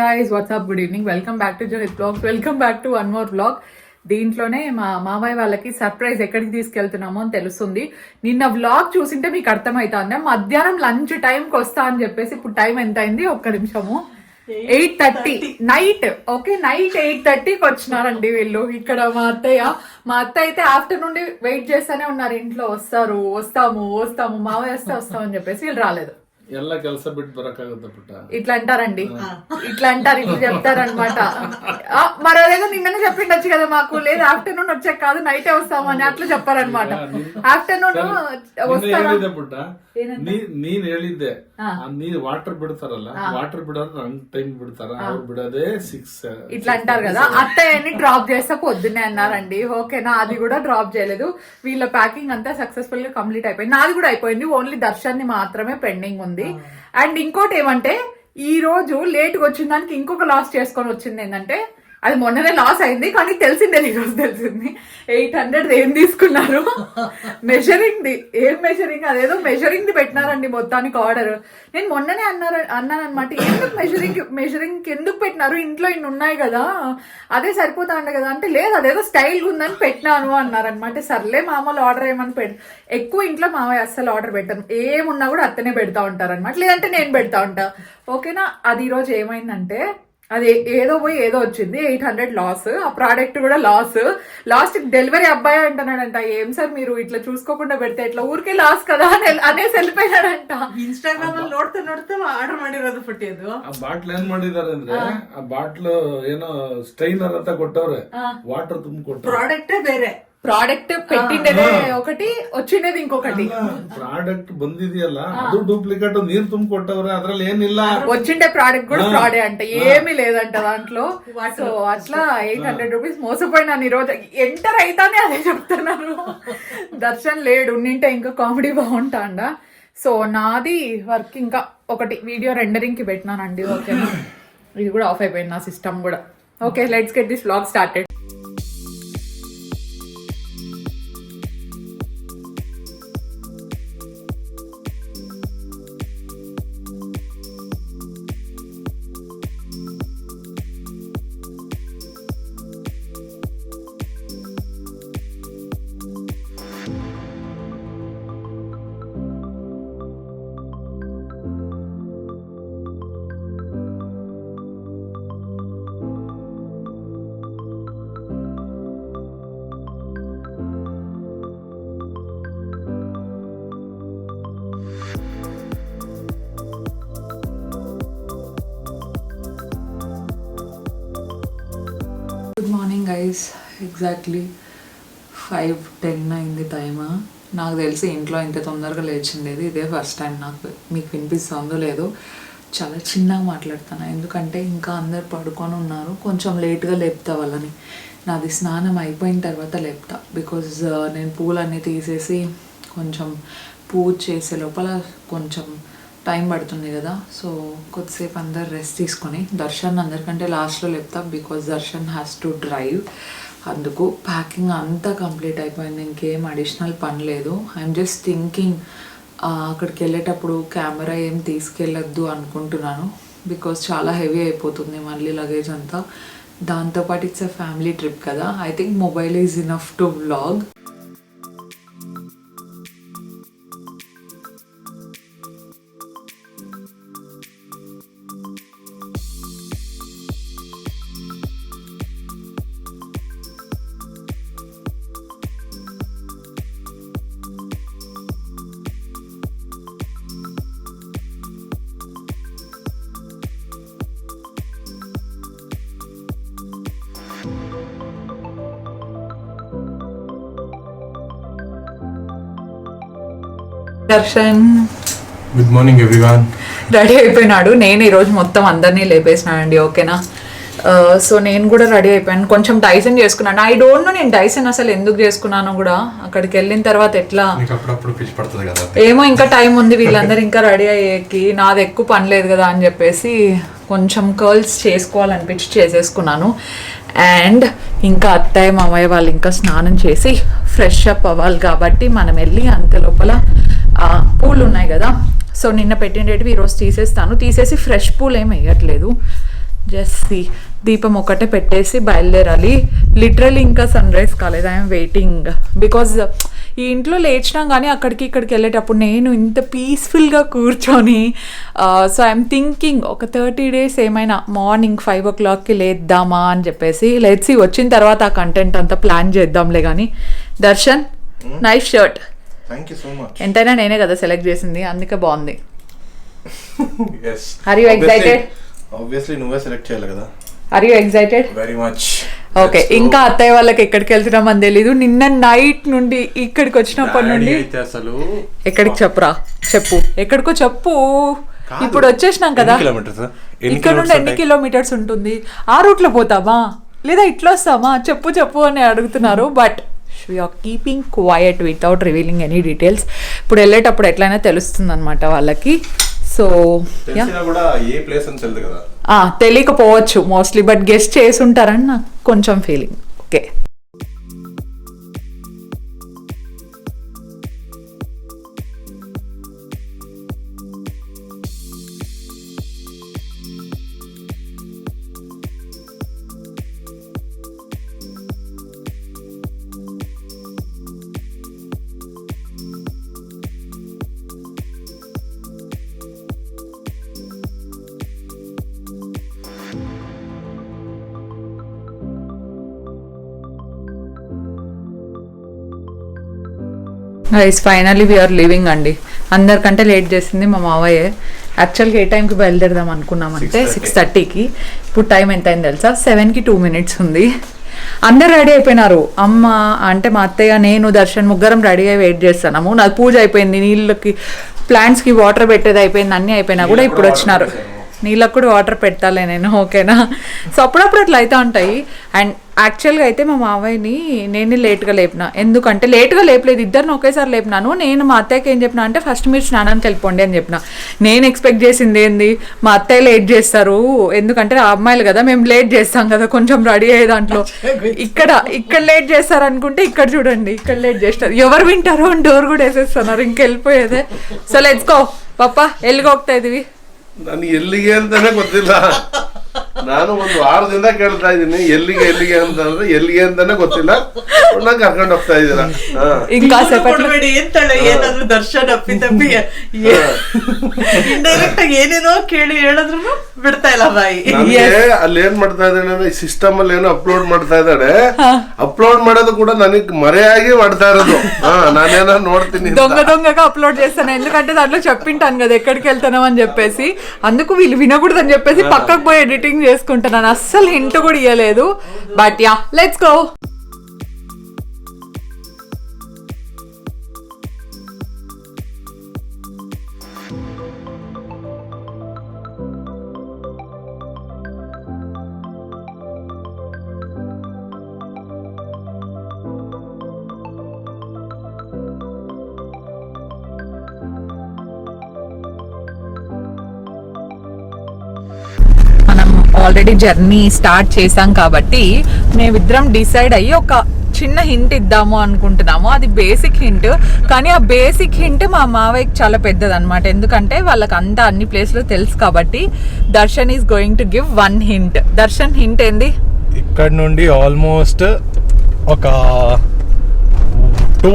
Guys what's up good evening welcome back to Johith blogs welcome back to one more blog దీంట్లోనే మా మామయ్య వాళ్ళకి surprise ఎక్కడికి తీసుకెళ్తున్నామో అని తెలుస్తుంది. నిన్న వ్లాగ్ చూసింటే మీకు అర్థమవుతుంది మధ్యాహ్నం లంచ్ టైంకి వస్తా అని చెప్పేసి ఇప్పుడు టైం ఎంత అయింది ఒక్క నిమిషము. Eight thirty night okay night eight థర్టీకి వచ్చినారండి వీళ్ళు. ఇక్కడ మా అత్తయ్య. మా అత్త అయితే ఆఫ్టర్నూన్ వెయిట్ చేస్తూనే ఉన్నారు. ఇంట్లో వస్తారు వస్తాము వస్తాము మావయ్య వస్తే వస్తామని చెప్పేసి వీళ్ళు రాలేదు. ಎಲ್ಲ ಕೆಲಸ ಬಿಟ್ಟು ಬರಕ್ಕಾಗತ್ತ ಪುಟ್ಟ ఇట్లా అంటారండి ఇట్లా అంటారు ఇట్లా చెప్తారనమాట మరి అదేదో నిన్ననే చెప్పిండొచ్చు కదా మాకు లేదు ఆఫ్టర్నూన్ వచ్చాక కాదు నైటే వస్తామని అట్లా చెప్పారనమాట ఆఫ్టర్నూన్ ನಿನ್ನೆ వస్తారా ಹೇಳಿದ್ದೆ ಪುಟ್ಟ ಏನಂತ? ನೀ ನೀನ್ ಹೇಳಿದ್ದೆ ಹಾ. ಆ ನೀರ್ ವಾಟರ್ ಬಿಡ್ತಾರಲ್ಲ ವಾಟರ್ ಬಿಡೋದು ನನ್ ಟೈಮ್ ಬಿಡ್ತಾರ ಅವ್ರು ಬಿಡೋದೇ ಸಿಕ್ಸ್ ఇట్లా అంటారు కదా అత్తయ్యని డ్రాప్ చేస్తే పొద్దున్నే అన్నారండి ఓకేనా అది కూడా డ్రాప్ చేయలేదు వీళ్ళ ప్యాకింగ్ అంతా సక్సెస్ఫుల్ గా కంప్లీట్ అయిపోయింది నాది కూడా అయిపోయింది ఓన్లీ దర్శన్ ని మాత్రమే పెండింగ్ ఉంది అండ్ ఇంకోటి ఏమంటే ఈ రోజు లేట్గా వచ్చిన దానికి ఇంకొక లాస్ చేసుకొని వచ్చింది ఏంటంటే అది మొన్ననే లాస్ అయింది కానీ తెలిసిందే ఈరోజు తెలిసింది. ఎయిట్ హండ్రెడ్ ఏం తీసుకున్నారు? Measuring the. ఏం మెజరింగ్ అదేదో మెజరింగ్ ది పెట్టినారండి మొత్తానికి ఆర్డర్ నేను మొన్ననే అన్నారు అన్నాను అనమాట ఎందుకు మెజరింగ్ మెజరింగ్ ఎందుకు పెట్టినారు? ఇంట్లో ఇన్ని ఉన్నాయి కదా. అదే సరిపోతా ఉండే కదా. అంటే లేదు అదేదో స్టైల్ ఉందని పెట్టినాను అన్నారనమాట సర్లే మామూలు ఆర్డర్ ఏమని పెట్ ఎక్కువ ఇంట్లో మామయ్య అస్సలు ఆర్డర్ పెట్టాను ఏమున్నా కూడా అత్తనే పెడతా ఉంటారనమాట లేదంటే నేను పెడతా ఉంటా. ఓకేనా? అది ఈరోజు ఏమైందంటే అది ఏదో పోయి ఏదో వచ్చింది ఎయిట్ హండ్రెడ్ లాస్ ఆ ప్రోడక్ట్ కూడా లాస్ లాస్ట్ డెలివరీ అబ్బాయి అంటున్నాడంట ఏం సార్ మీరు ఇట్లా చూసుకోకుండా పెడితే ఇట్లా ఊరికే లాస్ కదా అని అనేసి వెళ్ళిపోయాడంట ಇನ್ಸ್ಟಾಗ್ರಾಮ್ ಅಲ್ಲಿ ನೋಡ್ತಾ ನೋಡ್ತಾ ಆರ್ಡರ್ ಮಾಡಿರೋದು ಪುಟ್ಟಿದ್ದು ಆ ಬಾಟ್ಲ್ ಏನ್ ಮಾಡಿದಾರೆ ಅಂದ್ರೆ ಆ ಬಾಟ್ಲ್ ಏನೋ ಸ್ಟೈನರ್ ಅಂತ ಕೊಟ್ಟವ್ರೆ ವಾಟರ್ ತುಂಬ ಕೊಟ್ಟವ್ರೆ ಪ್ರಾಡಕ್ಟೇ ಬೇರೆ ప్రోడక్ట్ పెట్టిండేదే ఒకటి వచ్చిండేది ఇంకొకటి ಪ್ರಾಡಕ್ಟ್ ಬಂದಿದೆಯಲ್ಲ ಅದು ಡೂಪ್ಲಿಕೇಟ್ ನೀರ್ ತುಂಬ ಕೊಟ್ಟವ್ರೆ ಅದ್ರಲ್ಲಿ ಏನಿಲ್ಲ వచ్చిండే ప్రోడక్ట్ కూడా ఫ్రాడే అంట ఏమీ లేదంట దాంట్లో సో అట్లా ఎయిట్ హండ్రెడ్ రూపీస్ మోసపోయినాను ఈ రోజు ఎంటర్ అయితానే అదే చెప్తున్నారు దర్శన్ లేడు నింటే ఇంకా కామెడీ బాగుంటాండా సో నాది వర్క్ ఇంకా ఒకటి వీడియో రెండరింగ్ కి పెట్టినానండి ఓకేనా ఇది కూడా ఆఫ్ అయిపోయింది నా సిస్టమ్ కూడా okay let's get this vlog started Good morning guys exactly five ten అయింది టైమ్ నాకు తెలిసి ఇంట్లో ఇంత తొందరగా లేచిండేది. ఇదే ఫస్ట్ టైం నాకు. మీకు వినిపిస్తుందో లేదో చాలా చిన్నగా మాట్లాడుతాను ఎందుకంటే ఇంకా అందరు పడుకొని ఉన్నారు. కొంచెం లేట్గా లేపుతా వాళ్ళని. నాది స్నానం అయిపోయిన తర్వాత లేపుతా. బికాజ్ uh, నేను పూలన్నీ తీసేసి కొంచెం పూజ చేసే లోపల కొంచెం టైం పడుతుంది కదా. సో కొద్దిసేపు అందరు రెస్ట్ తీసుకొని దర్శన్ అందరికంటే లాస్ట్లో లేపుతా because Darshan has to drive. అందుకు ప్యాకింగ్ అంతా కంప్లీట్ అయిపోయింది. ఇంకేం అడిషనల్ పని లేదు. ఐఎమ్ జస్ట్ థింకింగ్ అక్కడికి వెళ్ళేటప్పుడు కెమెరా ఏం తీసుకెళ్ళొద్దు అనుకుంటున్నాను. బికాజ్ చాలా హెవీ అయిపోతుంది మళ్ళీ లగేజ్ అంతా. దాంతోపాటు ఇట్స్ ఎ ఫ్యామిలీ ట్రిప్ కదా. I think mobile is enough to vlog. Darshan. Good morning everyone ready అయిపోయినాడు. నేను ఈరోజు మొత్తం అందరినీ లేపేసినానండి ఓకేనా? సో నేను కూడా రెడీ అయిపోయాను. కొంచెం డైసన్ చేసుకున్నాను. ఐ డోంట్ నో నేను డైసన్ అసలు ఎందుకు చేసుకున్నాను కూడా. అక్కడికి వెళ్ళిన తర్వాత ఎట్లా? ఏమో ఇంకా టైం ఉంది వీళ్ళందరూ ఇంకా రెడీ అయ్యేకి. నాది ఎక్కువ పని లేదు కదా అని చెప్పేసి కొంచెం కర్ల్స్ చేసుకోవాలనిపించి చేసేసుకున్నాను. అండ్ ఇంకా అత్తయ్య మామయ్య వాళ్ళు ఇంకా స్నానం చేసి ఫ్రెష్ అప్ అవ్వాలి కాబట్టి మనం వెళ్ళి అంత లోపల పూలు ఉన్నాయి కదా. సో నిన్న పెట్టినవి ఈరోజు తీసేస్తాను. తీసేసి ఫ్రెష్ పూలు ఏమి వేయట్లేదు. జస్ట్ దీపం ఒకటే పెట్టేసి బయలుదేరాలి. లిటరలీ ఇంకా సన్ రైజ్ కాలేదు ఐఎమ్ వెయిటింగ్ బికాజ్ ఈ ఇంట్లో లేచినాం కానీ అక్కడికి ఇక్కడికి వెళ్ళేటప్పుడు నేను ఇంత పీస్ఫుల్గా కూర్చొని సో ఐఎమ్ థింకింగ్ ఒక థర్టీ డేస్ ఏమైనా మార్నింగ్ ఫైవ్ ఓ క్లాక్కి లేద్దామా అని చెప్పేసి లేచి వచ్చిన తర్వాత ఆ కంటెంట్ అంతా ప్లాన్ చేద్దాంలే కానీ Darshan nice shirt you so much ఎంతైనా నేనే కదా సెలెక్ట్ చేసింది అందుకే బాగుంది. You excited? ఆబ్వియస్లీ నువ్వే సెలెక్ట్ చేయాలి కదా. Are you excited very much okay ఇంకా అత్తయ్య వాళ్ళకి ఎక్కడికి వెళ్తున్నామని తెలీదు. నిన్న నైట్ నుండి ఇక్కడికి వచ్చినప్పటి నుండి అసలు ఎక్కడికి చెప్పురా? చెప్పు. ఎక్కడికో చెప్పు. ఇప్పుడు వచ్చేసినాం కదా. ఇక్కడ నుండి ఎన్ని? కిలోమీటర్స్ ఉంటుంది? ఆ రూట్లో పోతామా? లేదా ఇట్లా వస్తామా? చెప్పు చెప్పు అని అడుగుతున్నారు. But are keeping quiet without revealing any details ఇప్పుడు వెళ్ళేటప్పుడు ఎట్లయినా తెలుస్తుంది అనమాట వాళ్ళకి. సో తెలియకపోవచ్చు మోస్ట్లీ బట్ గెస్ట్ చేసి ఉంటారని నాకు కొంచెం feeling okay guys finally we're leaving అండి అందరికంటే లేట్ చేసింది మా మావయ్య. యాక్చువల్గా ఏ టైంకి బయలుదేరదాం అనుకున్నామంటే 6:30. సిక్స్ థర్టీకి ఇప్పుడు టైం ఎంత అయింది తెలుసా సెవెన్కి టూ మినిట్స్ ఉంది. అందరు రెడీ అయిపోయినారు. అమ్మ అంటే మా అత్తయ్య నేను దర్శన్ ముగ్గురం రెడీ అయి వెయిట్ చేస్తున్నాము. నాది పూజ అయిపోయింది. నీళ్ళకి ప్లాంట్స్కి వాటర్ పెట్టేది అయిపోయింది. అన్నీ అయిపోయినా కూడా ఇప్పుడు వచ్చినారు. నీళ్ళకు కూడా వాటర్ పెట్టాలే నేను ఓకేనా సో అప్పుడప్పుడు అట్లా అవుతూ ఉంటాయి. అండ్ యాక్చువల్గా అయితే మా మావయ్యని నేను లేట్గా లేపిన ఎందుకంటే లేట్గా లేపలేదు ఇద్దరిని ఒకేసారి లేపినాను నేను మా అత్తయ్యకి ఏం చెప్పిన అంటే ఫస్ట్ మీరు స్నానానికి వెళ్ళిపోండి అని చెప్పిన నేను ఎక్స్పెక్ట్ చేసింది ఏంది మా అత్తయ్య లేట్ చేస్తారు ఎందుకంటే ఆ అమ్మాయిలు కదా మేము లేట్ చేస్తాం కదా కొంచెం రెడీ అయ్యే దాంట్లో ఇక్కడ ఇక్కడ లేట్ చేస్తారు అనుకుంటే ఇక్కడ చూడండి ఇక్కడ లేట్ చేస్తారు ఎవరు వింటారో అని డోర్ కూడా వేసేస్తున్నారు ఇంకెళ్ళిపోయేదే సో లెట్స్ గో ಪಪ್ಪ ಎಲ್ಲಿಗೆ ಹೋಗ್ತಾ ಇದೀವಿ ನನಗೆ ಎಲ್ಲಿಗೆ ಅಂತಾನೆ ಗೊತ್ತಿಲ್ಲ ನಾನು ಒಂದು ವಾರದಿಂದ ಕೇಳ್ತಾ ಇದ್ದೀನಿ ಎಲ್ಲಿಗೆ ಎಲ್ಲಿಗೆ ಅಂತಂದ್ರೆ ಎಲ್ಲಿಗೆ ಅಂತಾನೆ ಗೊತ್ತಿಲ್ಲ ನಂಗೆ ಕರ್ಕೊಂಡು ಹೋಗ್ತಾ ಇದ್ದೀರಾ ಹಾ ఇంకా ಇವ್ನು ಸೇಪಟ್ಲು ಕೊಡ್ಬೇಡಿ ಅಂತಾಳೆ ಏನಾದ್ರು ದರ್ಶನ್ ಅಪ್ಪಿ ತಪ್ಪಿ ಇಂಡೈರೆಕ್ಟ್ ಆಗಿ ಏನೇನೋ ಕೇಳಿ ಹೇಳಿದ್ರು ಬಿಡ್ತಾ ಇಲ್ಲ ಬಾಯಿ ನನಗೆ ಅಲ್ಲಿ ಏನ್ ಮಾಡ್ತಾ ಇದ್ದಾನೆ ಅಂದ್ರೆ ಸಿಸ್ಟಮ್ ಅಲ್ಲಿ ಏನೋ ಅಪ್ಲೋಡ್ ಮಾಡ್ತಾ ಇದ್ದಾಳೆ ಅಪ್ಲೋಡ್ ಮಾಡೋದು ಕೂಡ ನನಗ್ ಮರೆಯಾಗಿ ಮಾಡ್ತಾ ಇರೋದು ಹಾ ನಾನೇನೋ ನೋಡ್ತೀನಿ ಅಂತ. దొంగ దొంగగా అప్లోడ్ చేస్తాను ఎందుకంటే దాంట్లో చెప్పింటాను కదా ఎక్కడికి వెళ్తున్నాం అని చెప్పేసి అందుకు వీళ్ళు వినకూడదు అని చెప్పేసి పక్కకు పోయి ఎడిటింగ్ చేసుకుంటున్నాను. అస్సలు హింట్ కూడా ఇవ్వలేదు but ya let's go already journey start చేసాం కాబట్టి మేమిద్దరం డిసైడ్ అయ్యి ఒక చిన్న హింట్ ఇద్దాము అనుకుంటున్నాము అది బేసిక్ హింట్ కానీ ఆ బేసిక్ హింట్ మా మావయ్యకి చాలా పెద్దది అనమాట ఎందుకంటే వాళ్ళకి అంతా అన్ని ప్లేస్లో తెలుసు కాబట్టి Darshan is going to give one hint Darshan hint ఏంది ఇక్కడ నుండి ఆల్మోస్ట్ ఒక two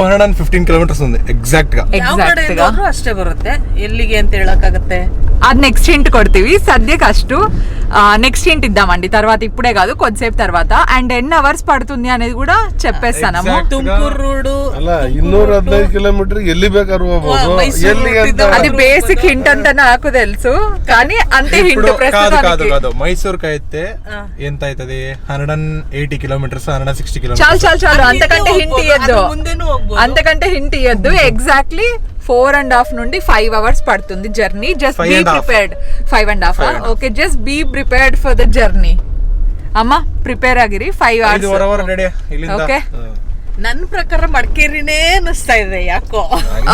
hundred and fifteen kilometers ఉంది ఎగ్జాక్ట్ గా ಯಾವ ఎగ్జాక్ట్ ಕಡೆಯಿಂದ గా ಹೋದ್ರೂ ಅಷ್ಟೇ ಬರುತ್ತೆ ಎಲ್ಲಿಗೆ ಅಂತ ಹೇಳಕ್ಕಾಗತ್ತೆ అది నెక్స్ట్ హింట్ కొడుతీవి సద్య కష్టు నెక్స్ట్ హింట్ ఇద్దామండి తర్వాత ఇప్పుడే కాదు కొద్దిసేపు తర్వాత అండ్ ఎన్ని అవర్స్ పడుతుంది అనేది కూడా చెప్పేస్తాము Exact. ತುಮಕೂರು ರೋಡು ಅಲ್ಲ ಇನ್ನೂರ ಹದಿನೈದು ಕಿಲೋಮೀಟರ್ ಎಲ್ಲಿ ಬೇಕಾದ್ರೂ ಹೋಗ್ಬೋದು ಮೈಸೂರು ಎಲ್ಲಿಗೆ ಅಂತ ಹೋಗ್ತಿದ್ದ- అది బేసిక్ హింట్ అంత నాకు తెలుసు కానీ అంతే హింట్ ఇప్పుడు కాదు కాదు ప్రస్తుతానికి కాదు మైసూర్ కి అయితే ఎంత అవుతుంది hundred and eighty kilometers hundred and sixty చాలు కిలోమీటర్స్ చాలు చాలు అంతకంటే హింట్ ಹೋಗ್ಬೋದು. ఇయ్యద్దు ಅದು ಮುಂದೆನೂ ಹೋಗ್ಬೋದು. అంతకంటే హింట్ ఇయ్యద్దు ఎగ్జాక్ట్లీ ఫోర్ అండ్ హాఫ్ నుండి ఫైవ్ అవర్స్ పడుతుంది journey just Five be and half. Prepared five and half Five and half. Okay just be prepared for the journey ಅಮ್ಮ ಪ್ರಿಪೇರ್ ಆಗಿರಿ ಫೈವ್ ಐದು ಅವರ್ಸ್ ಅವರ್ ರೆಡಿ ಇಲ್ಲಿಂದ Okay. ಹಾ. ನನ್ ಪ್ರಕಾರ ಮಡಿಕೇರಿನೇ ಅನಿಸ್ತಾ ಇದೆ ಯಾಕೋ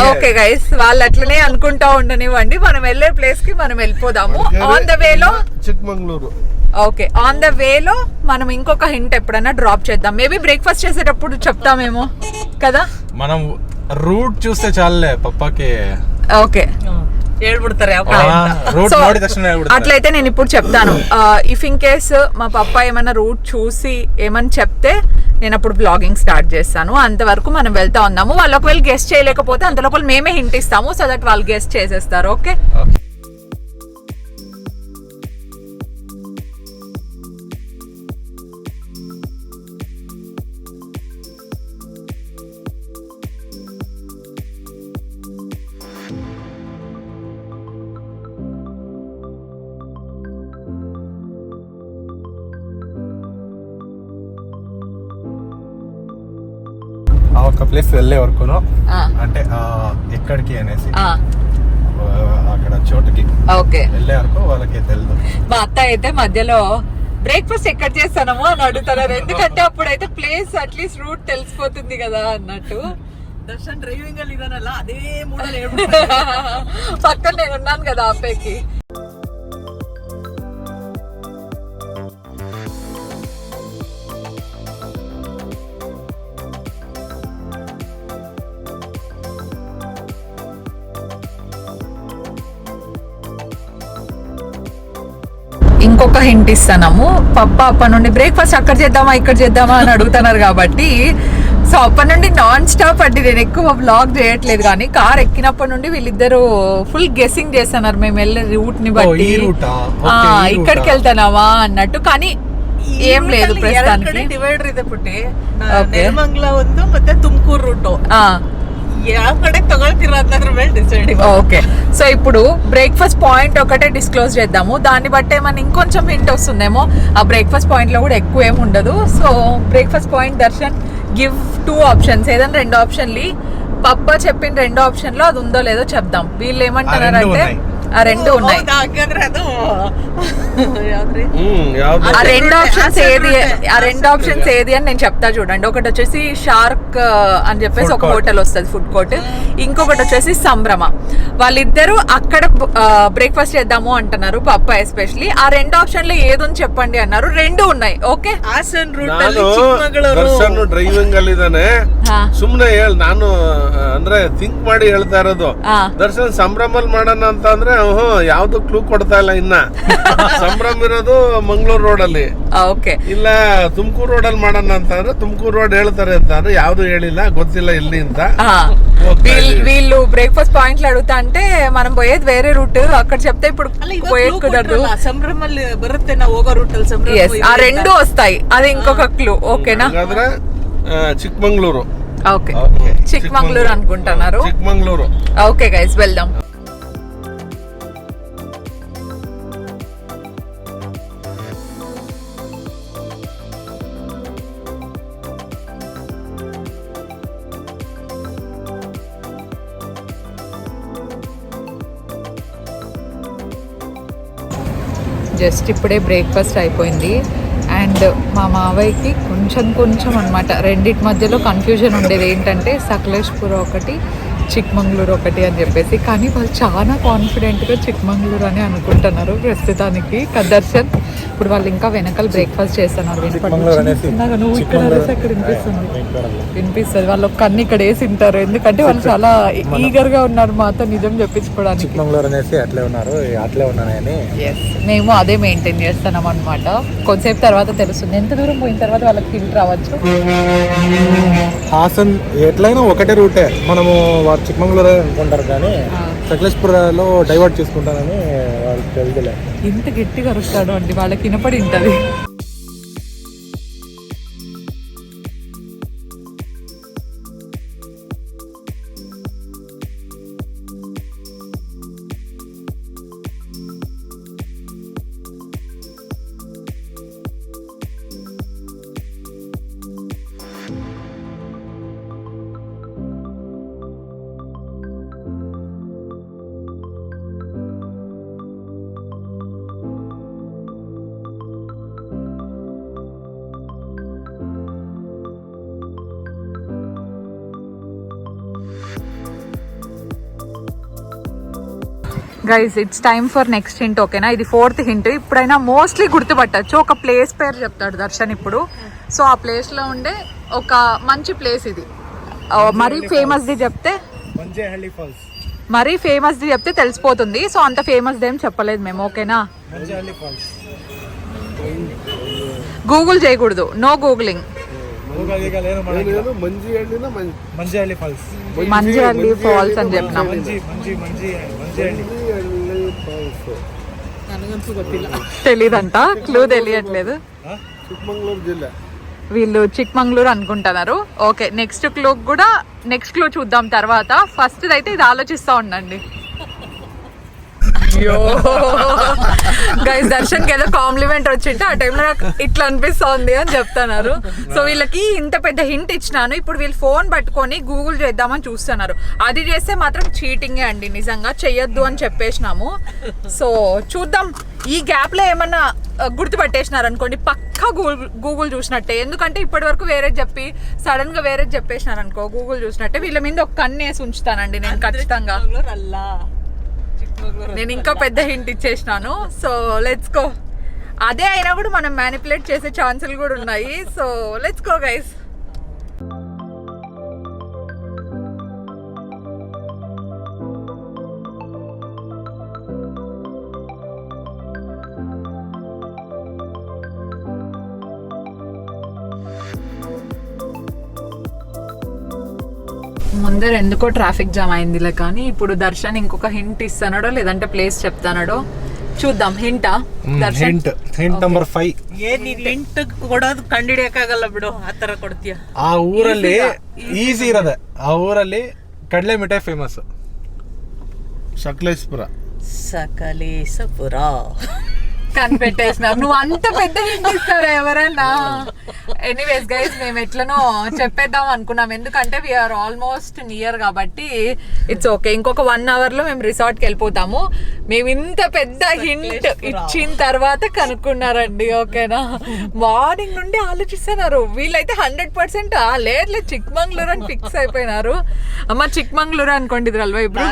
ఓకే గైస్ వాళ్ళు అట్లనే అనుకుంటా ఉండనివ్వండి మనం వెళ్ళే ప్లేస్ కి మనం వెళ్ళిపోదాము ఆన్ ద వేలో ಚಿಕ್ಕಮಂಗ್ಳೂರು ఓకే ఆన్ ద వేలో మనం ఇంకొక హింట్ ఎప్పుడైనా డ్రాప్ చేద్దాం మేబీ బ్రేక్ఫాస్ట్ చేసేటప్పుడు చెప్తామేమో కదా మనం రూట్ చూస్తే చాలే పప్పాకి ఓకే ಹೇಳ್ಬಿಡ್ತಾರೆ ಅಪ್ಪ ರೂಟ್ So, ನೋಡಿದ ತಕ್ಷಣ ಹೇಳ್ಬಿಡ್ತಾರೆ అట్లయితే నేను ఇప్పుడు చెప్తాను ఇఫ్ ఇన్ కేస్ మా పప్ప ఏమైనా రూట్ చూసి ఏమని చెప్తే నేను అప్పుడు బ్లాగింగ్ స్టార్ట్ చేస్తాను అంతవరకు మనం వెళ్తా ఉన్నాము వాళ్ళు ఒకవేళ గెస్ట్ చేయలేకపోతే అంత లోపల మేమే హింట్ ఇస్తాము సో దట్ వాళ్ళు గెస్ట్ చేసేస్తారు ఓకే ఆ ప్లేస్ వెళ్ళే వరకు అంటే ఎక్కడికి అనేసి అక్కడ చోటుకి ఓకే. వెళ్ళే వరకు వాళ్ళకి తెలియదు మా అత్త అయితే మధ్యలో బ్రేక్ఫాస్ట్ ఎక్కడ చేస్తానమో అని అడుగుతారా ఎందుకంటే అప్పుడైతే ప్లేస్ అట్లీస్ట్ రూట్ తెలిసిపోతుంది కదా అన్నట్టు. దర్శన్ డ్రైవింగ్ అదే పక్కన నేను ఉన్నాను కదా అబ్బాయికి ఇంకొక హింట్ ఇస్తాము పప్ప అప్ప నుండి బ్రేక్ఫాస్ట్ అక్కడ చేద్దామా ఇక్కడ చేద్దామా అని అడుగుతున్నారు కాబట్టి సో అప్పటి నుండి నాన్ స్టాప్ అండి నేను ఎక్కువ బ్లాగ్ చేయట్లేదు కానీ కార్ ఎక్కినప్పటి నుండి వీళ్ళిద్దరు ఫుల్ గెస్సింగ్ చేస్తున్నారు మేము వెళ్ళే రూట్ ని ఓ, బట్టి ఈ రూటా? ఆ, ఓకే, ఈ ఇక్కడికి రూటా? వెళ్తానావా అన్నట్టు కానీ ఏం లేదు ప్రస్తుతానికి ಡಿವೈಡರ್ ಇದೆ ಪುಟ್ಟಿ Okay. ನೆಲಮಂಗ್ಲ ಒಂದು ಮತ್ತೆ ತುಮಕೂರು ರೂಟು ఆ, ಯಾವ ಕಡೆ ತಗೊಳ್ತೀರಾ ಅನ್ನೋದ್ರ ಮೇಲೆ ಡಿಸೈಡ್ ఓకే సో ఇప్పుడు బ్రేక్ఫాస్ట్ పాయింట్ ఒకటే డిస్క్లోజ్ చేద్దాము దాన్ని బట్టే మన ఇంకొంచెం హింట్ వస్తుందేమో ఆ బ్రేక్ఫాస్ట్ పాయింట్ లో కూడా ఎక్కువ ఏమి ఉండదు so breakfast point Darshan give two options ఏదైనా రెండు ఆప్షన్లు పప్ప చెప్పిన రెండు ఆప్షన్ లో అది ఉందో లేదో చెప్దాం వీళ్ళు ఏమంటున్నారంటే ఉన్నాయి. ఆ రెండు ఉన్నాయి ಹಾಗಾದ್ರೆ ಅದು ಯಾವ್ದ್ರಿ ಹ್ಮ್ ಯಾವ್ದು ఆ రెండు route, ఆప్షన్స్ Ascent ఏది route. ఆ రెండు ఆప్షన్స్ ఏది అని నేను చెప్తా చూడండి ఒకటి వచ్చేసి షార్క్ అని చెప్పేసి Food ఒక court. హోటల్ వస్తుంది ఫుడ్ కోర్ట్ ఇంకొకటి వచ్చేసి సంభ్రమ వాళ్ళిద్దరూ అక్కడ బ్రేక్ఫాస్ట్ చేద్దాము అంటున్నారు పప్ప ఎస్పెషలీ ఆ రెండు ఆప్షన్ లో ఏదని చెప్పండి అన్నారు రెండు ఉన్నాయి ఓకే ಹಾಸನ್ ರೂಟ್ ಅಲ್ಲಿ ನಾನು ಚಿಕ್ಕಮಗಳೂರು ದರ್ಶನ್ ಡ್ರೈವಿಂಗ್ ಅಲ್ಲಿ ಇದ್ದಾನೆ ಹಾ. ಸುಮ್ನೆ ಹೇಳ್ ನಾನು ಆ, ಅಂದ್ರೆ ಥಿಂಕ್ ಮಾಡಿ ಹೇಳ್ತಾ ಇರೋದು ಹಾ. ದರ್ಶನ್ ಸಂಭ್ರಮಲ್ ಮಾಡೋಣ ಅಂತ ಅಂದ್ರೆ ಹ್ಞೂ ಯಾವ್ದು ಕ್ಲೂ ಕೊಡ್ತಾ ಇಲ್ಲ ಇನ್ನ ಸಂಭ್ರಮ್ ಇರೋದು ಮಂಗಳೂರು ರೋಡ್ ಅಲ್ಲಿ ఓకే ಇಲ್ಲ ತುಮಕೂರು ರೋಡ್ ಅಲ್ಲಿ ಮಾಡೋಣ ಅಂತ ಅಂದ್ರೆ ತುಮಕೂರು ರೋಡ್ ಹೇಳ್ತಾರೆ ಅಂತ ಅಂದ್ರೆ ಯಾವ್ದು ಹೇಳಿಲ್ಲ ಗೊತ್ತಿಲ್ಲ ಎಲ್ಲಿ ಅಂತ ಹೋಗ್ತಾ వీళ్ళు ಇದೀವಿ. వీళ్ళు బ్రేక్ఫాస్ట్ పాయింట్లు అడుగుతా అంటే మనం పోయేది వేరే రూట్ అక్కడ చెప్తే ఇప్పుడు ಅಲ್ಲ ಇವಾಗ పోయేది clue కుదరదు ಕೊಟ್ರಲ್ಲ, ಸಂಭ್ರಮಲ್ಲಿ ಬರುತ್ತೆ ನಾವು ಹೋಗೋ ರೂಟಲ್ಲಿ ಸಂಭ್ರಮ ఎస్ ఆ రెండు వస్తాయి అది ఇంకొక క్లూ ఓకేనా ಹಾಗಾದ್ರೆ ಆ, ಚಿಕ್ಕಮಂಗ್ಳೂರು ఓకే Okay. చిక్మంగళూరు అనుకుంటున్నారు ಚಿಕ್ಕಮಂಗ್ಳೂರು ఓకే గైస్ వెళ్దాం జస్ట్ ఇప్పుడే బ్రేక్ఫాస్ట్ అయిపోయింది. అండ్ మా మావయ్యకి కొంచెం కొంచెం అనమాట రెండిటి మధ్యలో కన్ఫ్యూజన్ ఉండేది. ఏంటంటే సకలేష్పురం ఒకటి చిక్మంగళూరు ఒకటి అని చెప్పేసి. కానీ వాళ్ళు చాలా కాన్ఫిడెంట్గా చిక్మంగళూరు అని అనుకుంటున్నారు ప్రస్తుతానికి. కదర్శన్ ఇప్పుడు వాళ్ళు ఇంకా వెనకాల బ్రేక్ఫాస్ట్ చేస్తున్నారు. నువ్వు ఇక్కడ వినిపిస్తుంది. వినిపిస్తుంది. వాళ్ళు ఒక కన్ను ఇక్కడ వేసి ఉంటారు. ఎందుకంటే వాళ్ళు చాలా ఈగర్గా ఉన్నారు మాతో నిజం చెప్పించుకోవడానికి. చిక్మంగళూరు అనేసి అట్లే ఉన్నారు. అట్లే ఉన్నానని. ఎస్ మేము అదే మెయింటైన్ చేస్తున్నాం అనమాట కొంతసేపు తర్వాత తెలుస్తుంది. ఎంత దూరం పోయిన తర్వాత వాళ్ళకి ఫిల్ట్ రావచ్చు? హాసన్ ఎట్లయినా ఒకటే రూటే. మనము చిక్మంగళూరు అనుకుంటారు కానీ సకలేశ్పురలో డైవర్ట్ చేసుకుంటారని వాళ్ళకి తెలుదులే ఎంత గట్టిగా అరుస్తాడు అండి వాళ్ళకి వినపడి ఉంటది. Guys it's time for next hint ఓకేనా ఇది ఫోర్త్ హింట్ ఇప్పుడైనా మోస్ట్లీ గుర్తుపట్టచ్చు. ఒక ప్లేస్ పేరు చెప్తాడు దర్శన్ ఇప్పుడు. సో ఆ ప్లేస్లో ఉండే ఒక మంచి ప్లేస్ ఇది. మరీ ఫేమస్ ది చెప్తే మరీ ఫేమస్ చెప్తే తెలిసిపోతుంది. సో అంత ఫేమస్ ఏం చెప్పలేదు మేము ఓకేనా గూగుల్ చేయకూడదు. నో గూగులింగ్ మంజిహల్లి ఫాల్స్ అని చెప్పినాం. తెలీదంట? క్లూ తెలియట్లేదు. చిక్మంగళూరు జిల్లా వీళ్ళు చిక్మంగళూరు అనుకుంటున్నారు. ఓకే నెక్స్ట్ క్లూ కూడా నెక్స్ట్ క్లూ చూద్దాం తర్వాత. ఫస్ట్ అయితే ఇది ఆలోచిస్తూ ఉండండి. అయ్యో. గైస్ దర్శన్ ఏదో కాంప్లిమెంట్ వచ్చింటే ఆ టైంలో నాకు ఇట్లా అనిపిస్తోంది అని చెప్తున్నారు. సో వీళ్ళకి ఇంత పెద్ద హింట్ ఇచ్చినాను. ఇప్పుడు వీళ్ళు ఫోన్ పట్టుకొని గూగుల్ చేద్దామని చూస్తున్నారు. అది చేస్తే మాత్రం చీటింగే అండి. నిజంగా చెయ్యొద్దు అని చెప్పేసినాము. సో చూద్దాం. ఈ గ్యాప్లో ఏమన్నా గుర్తుపట్టేసినారు అనుకోండి పక్క గూగుల్ గూగుల్ చూసినట్టే. ఎందుకంటే ఇప్పటి వరకు వేరే చెప్పి సడన్గా వేరే చెప్పేసినారు అనుకో గూగుల్ చూసినట్టే. వీళ్ళ మీద ఒక కన్నేసి ఉంచుతానండి నేను ఖచ్చితంగా. నేను ఇంకా పెద్ద హింట్ ఇచ్చేసినాను. సో లెట్స్ గో అదే అయినా కూడా మనం మ్యానిపులేట్ చేసే ఛాన్సులు కూడా ఉన్నాయి. సో లెట్స్ గో గైస్ ముందర ఎందుకో ట్రాఫిక్ జామ్ అయిందిలే కానీ ఇప్పుడు దర్శన్ ఇంకొక హింట్ ఇస్తానడో లేదంటే ప్లేస్ చెప్తానడో చూద్దాం హింటా Darshan hint hint number five ಏನ್ ನೀನ್ ಎಂಟು ಕೊಡೋದು ಕಂಡಿಡಿಯಕ್ಕಾಗಲ್ಲ ಬಿಡು ಆ ತರ ಕೊಡ್ತೀಯ ಆ ಊರಲ್ಲಿ ಈಸಿ ಇರೋದೆ ಆ ಊರಲ್ಲಿ ಕಡಲೆ ಮಿಠಾಯಿ ಫೇಮಸ್ ಸಕಲೇಶ್ಪುರ ಸಕಲೇಶಪುರ కనిపెట్టేసినారు నువ్వు అంత పెద్ద హింట్ ఇస్తారా ఎవరన్నా ఎనీవేస్ గైస్ మేము ఎట్లనో చెప్పేద్దాం అనుకున్నాం. ఎందుకంటే వీఆర్ ఆల్మోస్ట్ నియర్ కాబట్టి ఇట్స్ ఓకే ఇంకొక వన్ అవర్లో మేము రిసార్ట్కి వెళ్ళిపోతాము. మేము ఇంత పెద్ద హింట్ ఇచ్చిన తర్వాత కనుక్కున్నారండి ఓకేనా? మార్నింగ్ నుండి ఆలోచిస్తున్నారు. వీళ్ళైతే హండ్రెడ్ పర్సెంట్ లేదు లేదు చిక్మంగళూరు అని ఫిక్స్ అయిపోయినారు. అమ్మ చిక్మంగళూరు అనుకోండి రల్వా ఇప్పుడు.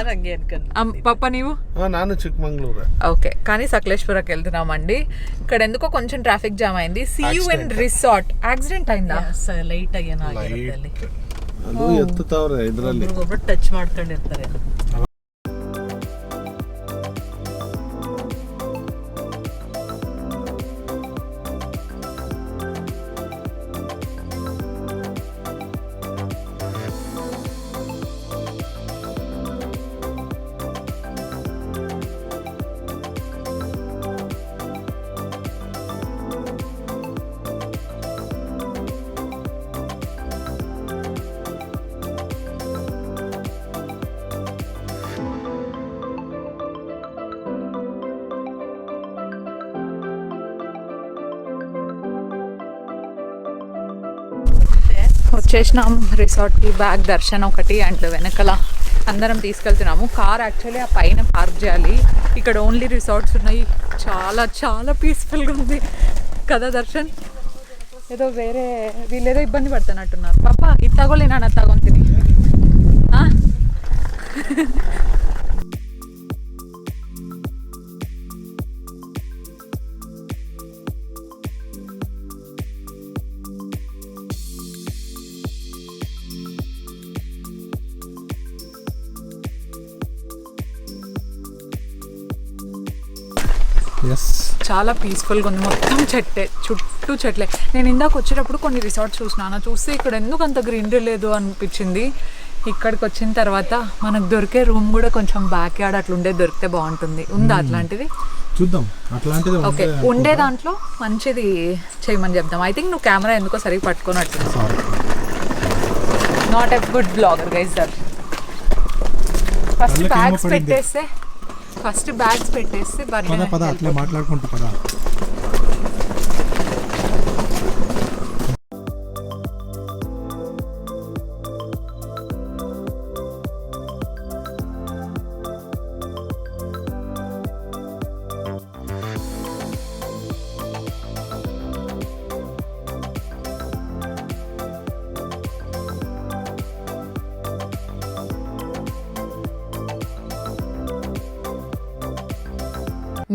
పాప నీవు? నాను చిక్మంగళూరు. ఓకే కానీ సకలేశ్వరకి వెళ్తున్నామండి. ఇక్కడ ఎందుకో కొంచెం ట్రాఫిక్ జామ్ అయింది. See you and resort accident ಆಯ್ತಾ? ಲೈಟ್ ಆಗಿ ಏನೋ ಆಗಿರುತ್ತೆ ಅಲ್ಲಿ ಅದು ಎತ್ತುತ್ತವ್ರೆ ಇದರಲ್ಲಿ. ಒಬ್ರು ಟಚ್ ಮಾಡ್ಕೊಂಡಿರ್ತಾರೆ. వచ్చేసినాం. రిసార్ట్కి బ్యాగ్ దర్శన్ ఒకటి అండ్ వెనకల అందరం తీసుకెళ్తున్నాము. కార్ యాక్చువల్లీ ఆ పైన పార్క్ చేయాలి. ఇక్కడ ఓన్లీ రిసార్ట్స్ ఉన్నాయి. చాలా చాలా పీస్ఫుల్గా ఉంది. కదా దర్శన్? ఏదో వేరే వీళ్ళేదో ఏదో ఇబ్బంది పడుతున్నట్టున్నారు. పాప ఇది తగోలే చాలా పీస్ఫుల్గా ఉంది. మొత్తం చెట్టే చుట్టూ చెట్లే. నేను ఇందాక వచ్చేటప్పుడు కొన్ని రిసార్ట్స్ చూసినాను. చూస్తే ఇక్కడ ఎందుకు అంత గ్రీనరీ లేదు అనిపించింది. ఇక్కడికి వచ్చిన తర్వాత మనకు దొరికే రూమ్ కూడా కొంచెం బ్యాక్ యార్డ్ అట్లా ఉండే దొరికితే బాగుంటుంది. ఉందా అట్లాంటిది? చూద్దాం. అట్లాంటిది ఓకే ఉండే దాంట్లో మంచిది చేయమని చెప్దాం. ఐ థింక్ నువ్వు కెమెరా ఎందుకో సరిగ్గా పట్టుకున్నట్టు sorry not a good blogger guys there first bags. పెట్టేస్తే ఫస్ట్ బ్యాగ్స్ పెట్టేస్తే పద పద అట్లే మాట్లాడుకుంటూ పద.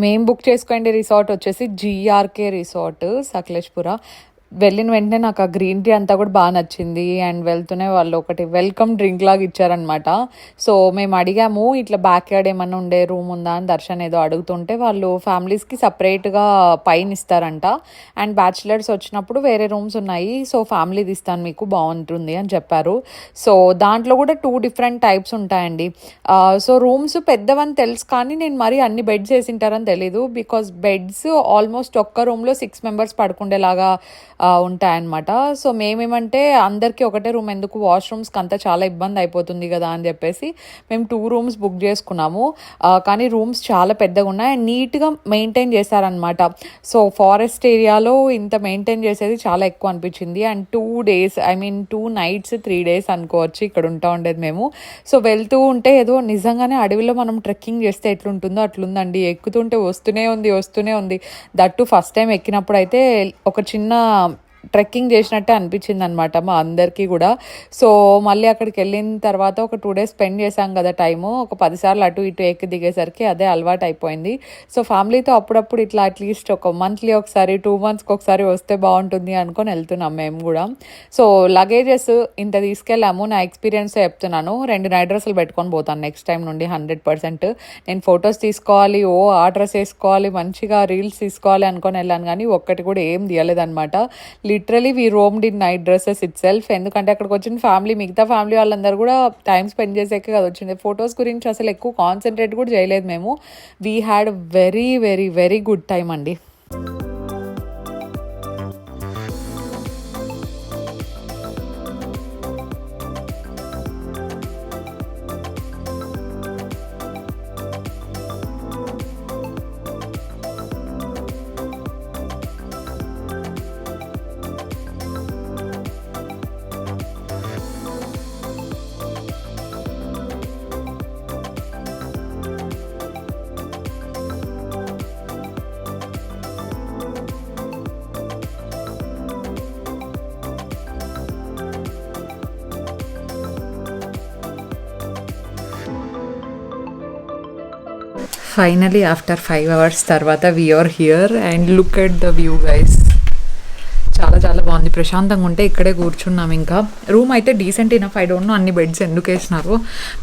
మేము బుక్ చేసుకోండి రిసార్ట్ వచ్చేసి జిఆర్కే రిసార్ట్ సకలేష్పుర. వెళ్ళిన వెంటనే నాకు ఆ గ్రీన్ టీ అంతా కూడా బాగా నచ్చింది. అండ్ వెళ్తూనే వాళ్ళు ఒకటి వెల్కమ్ డ్రింక్ లాగా ఇచ్చారనమాట సో మేము అడిగాము ఇట్లా బ్యాక్ యార్డ్ ఏమన్నా ఉండే రూమ్ ఉందా? అని దర్శన్ ఏదో అడుగుతుంటే వాళ్ళు ఫ్యామిలీస్కి సపరేట్గా పైన ఇస్తారంట. అండ్ బ్యాచిలర్స్ వచ్చినప్పుడు వేరే రూమ్స్ ఉన్నాయి. సో ఫ్యామిలీది ఇస్తాను మీకు బాగుంటుంది అని చెప్పారు. సో దాంట్లో కూడా టూ డిఫరెంట్ టైప్స్ ఉంటాయండి. సో రూమ్స్ పెద్దవని తెలుసు కానీ నేను మరీ అన్ని బెడ్స్ వేసింటారని తెలీదు. బికాస్ బెడ్స్ ఆల్మోస్ట్ ఒక్క రూమ్లో సిక్స్ మెంబర్స్ పడుకుండేలాగా ఉంటాయన్నమాట. సో మేమేమంటే అందరికీ ఒకటే రూమ్ ఎందుకు వాష్రూమ్స్కి అంతా చాలా ఇబ్బంది అయిపోతుంది కదా అని చెప్పేసి మేము టూ రూమ్స్ బుక్ చేసుకున్నాము. కానీ రూమ్స్ చాలా పెద్దగా ఉన్నాయి. అండ్ నీట్గా మెయింటైన్ చేశారనమాట సో ఫారెస్ట్ ఏరియాలో ఇంత మెయింటైన్ చేసేది చాలా ఎక్కువ అనిపించింది. And two days I mean two nights three days అనుకోవచ్చు ఇక్కడ ఉంటా ఉండేది మేము. సో వెళ్తూ ఉంటే ఏదో నిజంగానే అడవిలో మనం ట్రెక్కింగ్ చేస్తే ఎట్లుంటుందో అట్లుందండి. ఎక్కుతుంటే వస్తూనే ఉంది వస్తూనే ఉంది. దట్టు ఫస్ట్ టైం ఎక్కినప్పుడు అయితే ఒక చిన్న ట్రెక్కింగ్ చేసినట్టే అనిపించింది అనమాట మా అందరికీ కూడా. సో మళ్ళీ అక్కడికి వెళ్ళిన తర్వాత ఒక టూ డేస్ స్పెండ్ చేశాం కదా టైము. ఒక పదిసార్లు అటు ఇటు ఎక్కి దిగేసరికి అదే అలవాటు అయిపోయింది. సో ఫ్యామిలీతో అప్పుడప్పుడు ఇట్లా అట్లీస్ట్ ఒక మంత్లీ ఒకసారి టూ మంత్స్కి ఒకసారి వస్తే బాగుంటుంది అనుకొని వెళ్తున్నాం మేము కూడా. సో లగేజెస్ ఇంత తీసుకెళ్ళాము. నా ఎక్స్పీరియన్స్ చెప్తున్నాను. రెండు నైట్ డ్రెస్సులు పెట్టుకొని పోతాను నెక్స్ట్ టైం నుండి హండ్రెడ్ పర్సెంట్. నేను ఫొటోస్ తీసుకోవాలి. ఓ ఆ డ్రెస్ వేసుకోవాలి. మంచిగా రీల్స్ తీసుకోవాలి అనుకొని వెళ్ళాను కానీ ఒక్కటి కూడా ఏం తీయలేదన్నమాట literally we roamed in night dresses itself ఎందుకంటే అక్కడికి వచ్చిన ఫ్యామిలీ మిగతా ఫ్యామిలీ వాళ్ళందరూ కూడా టైం స్పెండ్ చేసేకే కదా వచ్చింది. ఫొటోస్ గురించి అసలు ఎక్కువ కాన్సన్ట్రేట్ కూడా చేయలేదు మేము. We had very very very good time అండి. ఫైనలీ ఆఫ్టర్ ఫైవ్ అవర్స్ తర్వాత we're here and look at the view guys చాలా చాలా బాగుంది. ప్రశాంతంగా ఉంటే ఇక్కడే కూర్చున్నాం ఇంకా. రూమ్ అయితే decent enough I don't know అన్ని బెడ్స్ ఎందుకు వేసినారు.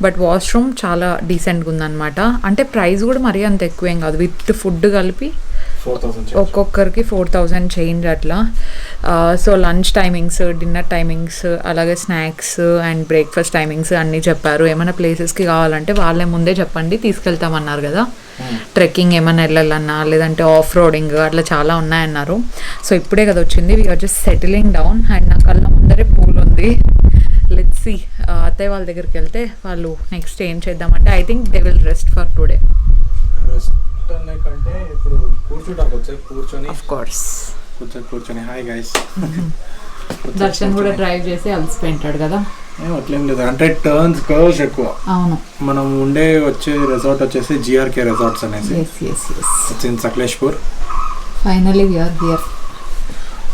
బట్ వాష్రూమ్ చాలా డీసెంట్గా ఉందన్నమాట. అంటే ప్రైస్ కూడా మరీ అంత ఎక్కువేం కాదు. విత్ ఫుడ్ కలిపి ఒక్కొక్కరికి ఫోర్ థౌజండ్ చేంజ్ అట్లా. So lunch timings dinner timings అలాగే స్నాక్స్ అండ్ బ్రేక్ఫాస్ట్ టైమింగ్స్ అన్నీ చెప్పారు. ఏమైనా ప్లేసెస్కి కావాలంటే వాళ్ళే ముందే చెప్పండి తీసుకెళ్తామన్నారు కదా. ట్రెక్కింగ్ ఏమైనా వెళ్ళాలన్నా లేదంటే ఆఫ్ రోడింగ్ అట్లా చాలా ఉన్నాయన్నారు. సో ఇప్పుడే కదా వచ్చింది. We're just settling down and నా కళ్ళ ముందరే పూల్ ఉంది. లెట్స్ సి అత్తయ్య వాళ్ళ దగ్గరికి వెళ్తే వాళ్ళు నెక్స్ట్ ఏం చేద్దామంటే I think they will rest for today rest కంటే ఇప్పుడు కూర్చుంటాకు వచ్చే కూర్చొని. ఆఫ్ కోర్స్ కూర్చొని కూర్చొని. హాయ్ గైస్ దర్శన్ కూడా డ్రైవ్ చేసి అలసిపోయింటాడు కదా? అట్లేం లేదు. అంటే టర్న్స్ కర్వ్స్ ఎక్కువ. అవును. మనం ఉండే వచ్చే రిసార్ట్ వచ్చేసి జిఆర్కే రిసార్ట్స్ అనేసి. In Sakleshpur finally we are here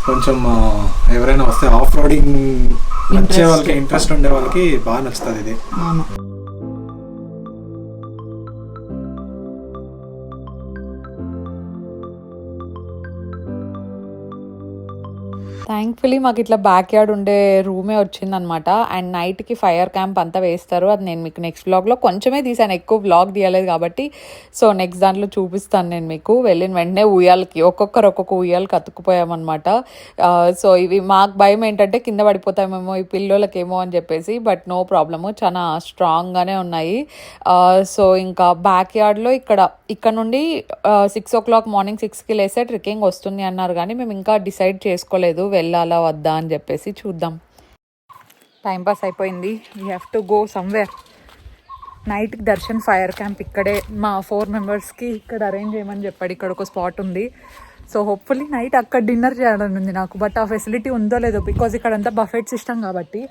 కొంచెం ఎవరైనా వస్తే ఆఫ్ రోడింగ్ నచ్చే వాళ్ళకి ఇంట్రెస్ట్ ఉండే వాళ్ళకి బాగా నచ్చుతుంది ఇది. అవును. థ్యాంక్ఫుల్లీ మాకు ఇట్లా బ్యాక్ యార్డ్ ఉండే రూమే వచ్చిందనమాట అండ్ నైట్కి ఫైర్ క్యాంప్ అంతా వేస్తారు. అది నేను మీకు నెక్స్ట్ బ్లాగ్లో కొంచెమే తీసాను. ఎక్కువ బ్లాగ్ తీయలేదు కాబట్టి. సో నెక్స్ట్ దాంట్లో చూపిస్తాను నేను మీకు. వెళ్ళిన వెంటనే ఉయ్యాలకి ఒక్కొక్కరు ఒక్కొక్క ఉయ్యాలకి అతుక్కుపోయామన్నమాట సో ఇవి మాకు భయం ఏంటంటే కింద పడిపోతామేమో ఈ పిల్లలకేమో అని చెప్పేసి. బట్ నో ప్రాబ్లము చాలా స్ట్రాంగ్గానే ఉన్నాయి. సో ఇంకా బ్యాక్ యార్డ్లో ఇక్కడ ఇక్కడ నుండి సిక్స్ ఓ క్లాక్ మార్నింగ్ సిక్స్కి లేస్తే ట్రెక్కింగ్ వస్తుంది అన్నారు. కానీ మేము ఇంకా డిసైడ్ చేసుకోలేదు. వెళ్ళాలా వద్దా అని చెప్పేసి చూద్దాం. టైంపాస్ అయిపోయింది. We have to go somewhere నైట్కి దర్శన్ ఫైర్ క్యాంప్ ఇక్కడే మా ఫోర్ మెంబర్స్కి ఇక్కడ అరేంజ్ చేయమని చెప్పాడు. ఇక్కడ ఒక స్పాట్ ఉంది. సో హోప్ఫుల్లీ నైట్ అక్కడ డిన్నర్ చేయాలని ఉంది నాకు. బట్ ఆ ఫెసిలిటీ ఉందో లేదో బికాజ్ ఇక్కడ అంతా బఫెట్ సిస్టమ్ కాబట్టి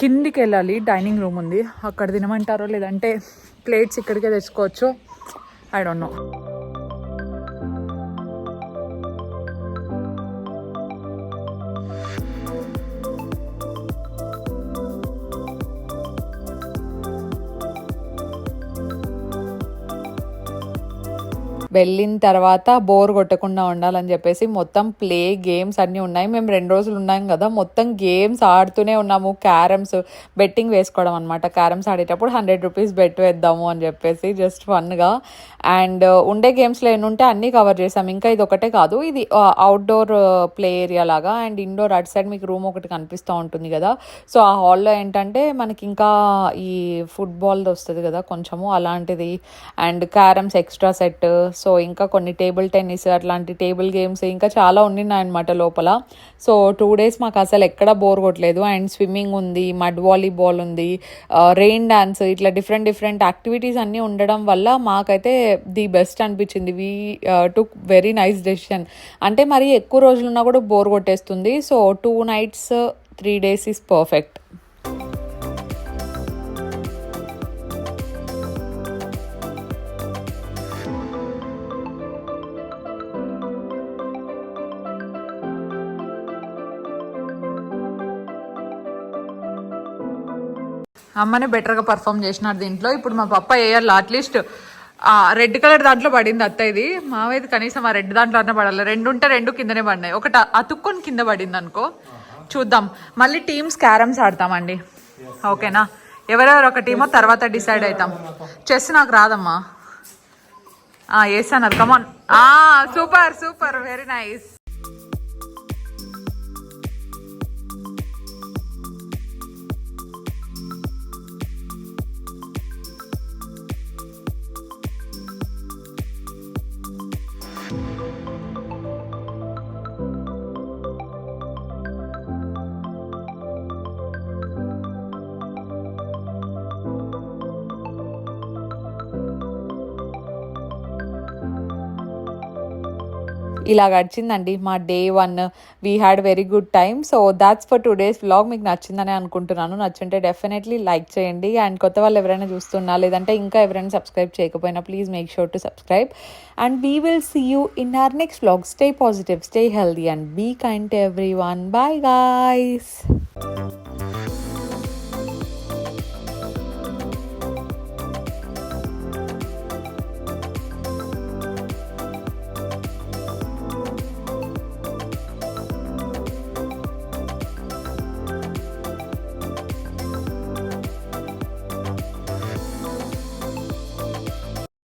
కిందికి వెళ్ళాలి. డైనింగ్ రూమ్ ఉంది. అక్కడ తినమంటారో లేదంటే ప్లేట్స్ ఇక్కడికే తెచ్చుకోవచ్చు. ఐ డోంట్ నో వెళ్ళిన తర్వాత బోర్ కొట్టకుండా ఉండాలని చెప్పేసి మొత్తం ప్లే గేమ్స్ అన్నీ ఉన్నాయి. మేము రెండు రోజులు ఉన్నాం కదా మొత్తం గేమ్స్ ఆడుతూనే ఉన్నాము. క్యారమ్స్ బెట్టింగ్ వేసుకోవడం అనమాట క్యారమ్స్ ఆడేటప్పుడు హండ్రెడ్ రూపీస్ బెట్ వేద్దాము అని చెప్పేసి జస్ట్ ఫన్గా. అండ్ ఉండే గేమ్స్లో ఎన్ని ఉంటే అన్నీ కవర్ చేసాం ఇంకా ఇది ఒకటే కాదు ఇది అవుట్డోర్ ప్లే ఏరియా లాగా. అండ్ ఇండోర్ అటు సైడ్ మీకు రూమ్ ఒకటి కనిపిస్తూ ఉంటుంది కదా. సో ఆ హాల్లో ఏంటంటే మనకి ఇంకా ఈ ఫుట్బాల్ది వస్తుంది కదా కొంచెము అలాంటిది. And carroms extra set so ఇంకా కొన్ని టేబుల్ టెన్నిస్ అట్లాంటి టేబుల్ గేమ్స్ ఇంకా చాలా ఉన్నాయన్నమాట లోపల. సో టూ డేస్ మాకు అసలు ఎక్కడ బోర్ కొట్టలేదు. అండ్ స్విమ్మింగ్ ఉంది మడ్ వాలీబాల్ ఉంది రెయిన్ డ్యాన్స్ ఇట్లా డిఫరెంట్ డిఫరెంట్ యాక్టివిటీస్ అన్నీ ఉండడం వల్ల మాకైతే ది బెస్ట్ అనిపించింది. We took very nice decision. అంటే మరి ఎక్కువ రోజులున్నా కూడా బోర్ కొట్టేస్తుంది. So two nights three days is perfect. అమ్మనే బెటర్గా పర్ఫామ్ చేసినారు దీంట్లో. ఇప్పుడు మా పప్ప వేయాలి అట్లీస్ట్ రెడ్ కలర్ దాంట్లో పడింది అత్త ఇది. మావైతే కనీసం ఆ రెడ్ దాంట్లో అన్న పడాలి. రెండు ఉంటే రెండు కిందనే పడినాయి. ఒకటి అతుక్కొని కింద పడింది అనుకో. చూద్దాం. మళ్ళీ టీమ్స్ క్యారమ్స్ ఆడతామండి. ఓకేనా? ఎవరెవరు ఒక టీమో తర్వాత డిసైడ్ అవుతాం చెస్ నాకు రాదమ్మా. వేసాను come on super super very nice ఇలా గడిచిందండి మా day one we had very good time so that's for two days vlog మీకు నచ్చిందని అనుకుంటున్నాను. నచ్చుంటే డెఫినెట్లీ లైక్ చేయండి. అండ్ కొత్త వాళ్ళు ఎవరైనా చూస్తున్నా లేదంటే ఇంకా ఎవరైనా సబ్స్క్రైబ్ చేయకపోయినా please make sure to subscribe and we will see you in our next vlog stay positive stay healthy and be kind to everyone bye guys